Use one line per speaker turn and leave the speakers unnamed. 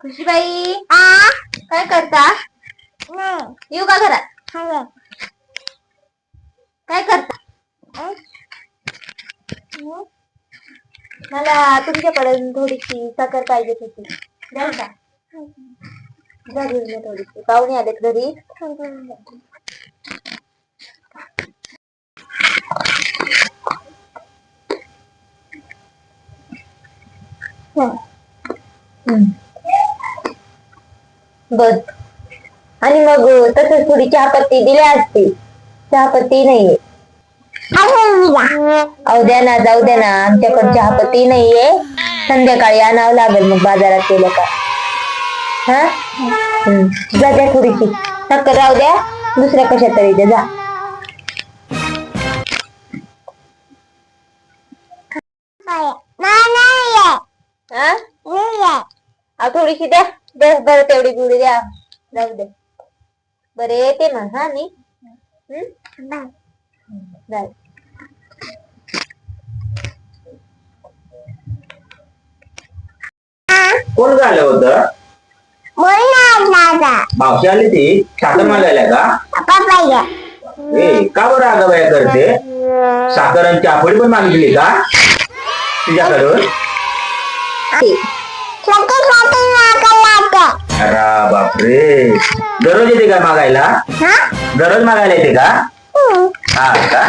खुशीबाई काय करता? येऊ का घरात? काय करता? मला तुमच्याकडे थोडीशी साखर पाहिजे होती. द्याल का? जा घेऊन ये थोडीशी. पाहुणे आलेत घरी. बर आणि मग तसंच थोडी चहापत्ती दिल्या असती चहापत्ती नाहीये. अहो द्या ना जाऊ द्या ना. आमच्याकडे चहापत्ती नाहीये. संध्याकाळी आणावं लागेल मग बाजारात गेलं का? हा? हम्म. जा द्या थोडीशी साखर राहू द्या. दुसऱ्या कशा तरी द्या. जा. हा? अहो थोडीशी द्या. द्या बरं तेवढी गुढी द्या. जाऊ दे. बरं येते मग हा मी. हम्म? जाऊ
कोण झालं होतं? मावशी आली ती? साखर मागायला का? ए का बरं अगं बाया करते? साखर आणि चाफडी पण मागितली का? तुझ्याकडून? अरे बापरे. दररोज येते का मागायला? दररोज मागायला येते का? हा का?